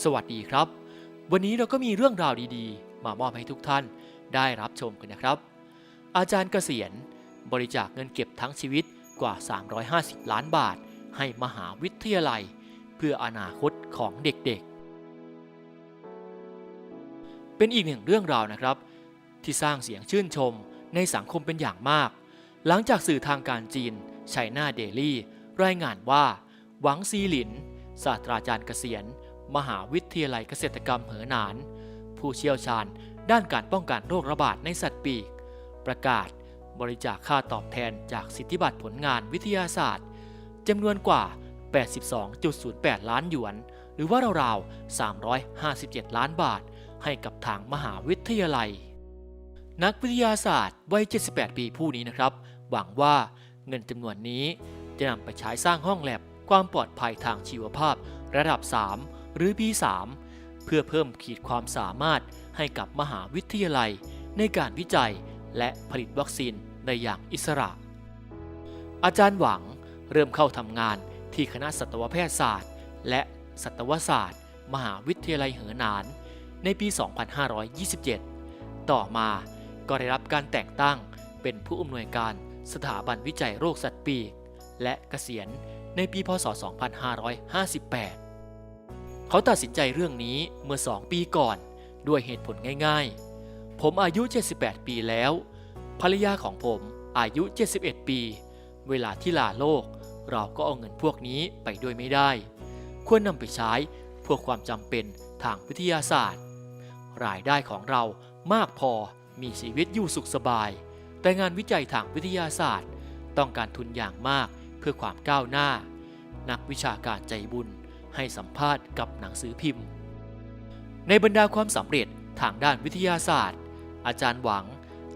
สวัสดีครับ วันนี้เราก็มีเรื่องราวดีๆ มามอบให้ทุกท่านได้รับชมกันนะครับ อาจารย์เกษียณบริจาคเงินเก็บทั้งชีวิตกว่า 350 ล้านบาท ให้มหาวิทยาลัย เพื่ออนาคตของเด็กๆ เป็นอีกหนึ่งเรื่องราวนะครับ ที่สร้างเสียงชื่นชมในสังคมเป็นอย่างมาก หลังจากสื่อทางการจีนไชน่าเดลี่รายงานว่า หวังซีหลิน ศาสตราจารย์เกษียณ มหาวิทยาลัยเกษตรกรรมเหอหนาน ผู้เชี่ยวชาญด้านการป้องกันโรคระบาดในสัตว์ปีก ประกาศบริจาคค่าตอบแทนจากสิทธิบัตรผลงานวิทยาศาสตร์จำนวนกว่า 82.08 ล้านหยวน หรือว่าราวๆ 357 ล้านบาท ให้กับทางมหาวิทยาลัย นักวิทยาศาสตร์วัย 78 ปีผู้นี้นะครับ หวังว่าเงินจำนวนนี้จะนำไปใช้สร้างห้องแลบความปลอดภัยทางชีวภาพระดับ 3 หรือ B3 เพื่อเพิ่มขีดความสามารถให้กับมหาวิทยาลัย ในการวิจัยและผลิตวัคซีนได้อย่างอิสระ อาจารย์หวังเริ่มเข้าทำงานที่คณะสัตวแพทยศาสตร์ และสัตวศาสตร์ มหาวิทยาลัยเหอหนาน ในปี 2527 ต่อมาก็ได้รับการแต่งตั้งเป็นผู้อำนวยการสถาบันวิจัยโรคสัตว์ปีก และเกษียณในปีพศ 2558 เขาตัดสินใจเรื่องนี้เมื่อ 2 ปีก่อน ด้วยเหตุผลง่ายๆ ผมอายุ 78 ปีแล้ว ภรรยาของผมอายุ 71 ปี เวลาที่ลาโลก เราก็เอาเงินพวกนี้ไปด้วยไม่ได้ ควรนำไปใช้เพื่อความจำเป็นทางวิทยาศาสตร์ รายได้ของเรามากพอมีชีวิตอยู่สุขสบาย แต่งานวิจัยทางวิทยาศาสตร์ ต้องการทุนอย่างมากเพื่อความก้าวหน้า นักวิชาการใจบุญ ให้สัมภาษณ์กับหนังสือพิมพ์ ในบรรดาความสำเร็จทางด้านวิทยาศาสตร์ อาจารย์หวัง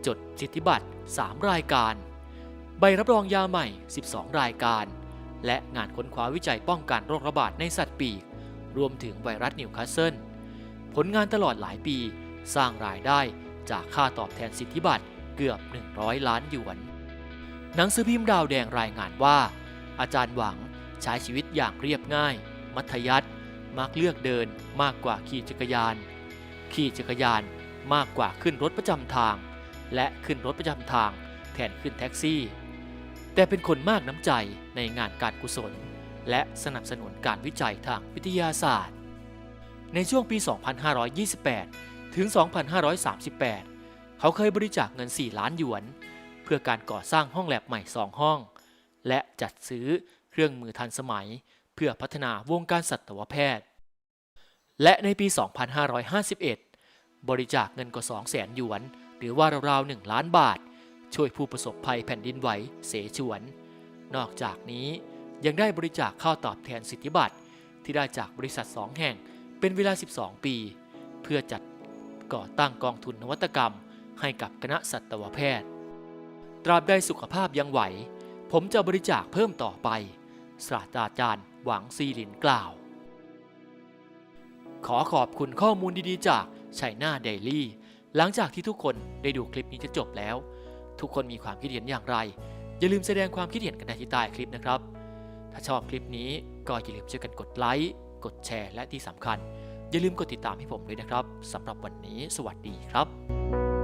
จดสิทธิบัตร 3 รายการ ใบรับรองยาใหม่ 12 รายการ และงานค้นคว้าวิจัยป้องกันโรคระบาดในสัตว์ปีก รวมถึงไวรัสนิวคาสเซิลผลงานตลอดหลายปีสร้างรายได้จากค่าตอบแทนสิทธิบัตรเกือบ 100 ล้านหยวน หนังสือพิมพ์ดาวแดงรายงานว่า อาจารย์หวังใช้ชีวิตอย่างเรียบง่าย มัธยัติมักเลือกเดินมากกว่าขี่จักรยาน ขี่จักรยานมากกว่าขึ้นรถประจำทาง และขึ้นรถประจำทางแทนขึ้นแท็กซี่ แต่เป็นคนมากน้ำใจในงานการกุศล และสนับสนุนการวิจัยทางวิทยาศาสตร์ ในช่วงปี 2528 ถึง 2538 เขาเคยบริจาคเงิน 4 ล้านหยวน เพื่อการก่อสร้างห้องแลบใหม่ 2 ห้อง และจัดซื้อเครื่องมือทันสมัย เพื่อพัฒนาวงการสัตวแพทย์ และในปี 2551 บริจาคเงินกว่า 2 0 0 0 0หยวน หรือว่าราวๆ 1 ล้านบาท ช่วยผู้ประสบภัยแผ่นดินไหวเสฉวน นอกจากนี้ยังได้บริจาคข้าวตอบแทนสิทธิบัตรที่ได้จากบริษัท 2 แห่งเป็นเวลา 12 ปี เพื่อจัดก่อตั้งกองทุนนวัตกรรม ให้กับคณะสัตวแพทย์ ตราบใดสุขภาพยังไหว ผมจะบริจาคเพิ่มต่อไป ศาสตราจารย์หวังซีหลินกล่าว ขอขอบคุณข้อมูลดีๆ จากไชน่าเดลี่ หลังจากที่ทุกคนได้ดูคลิปนี้จะจบแล้ว ทุกคนมีความคิดเห็นอย่างไร อย่าลืมแสดงความคิดเห็นกันในที่ใต้คลิปนะครับ ถ้าชอบคลิปนี้ก็อย่าลืมช่วยกันกดไลค์ กดแชร์ และที่สำคัญ อย่าลืมกดติดตามให้ผมด้วยนะครับสำหรับวันนี้ สวัสดีครับ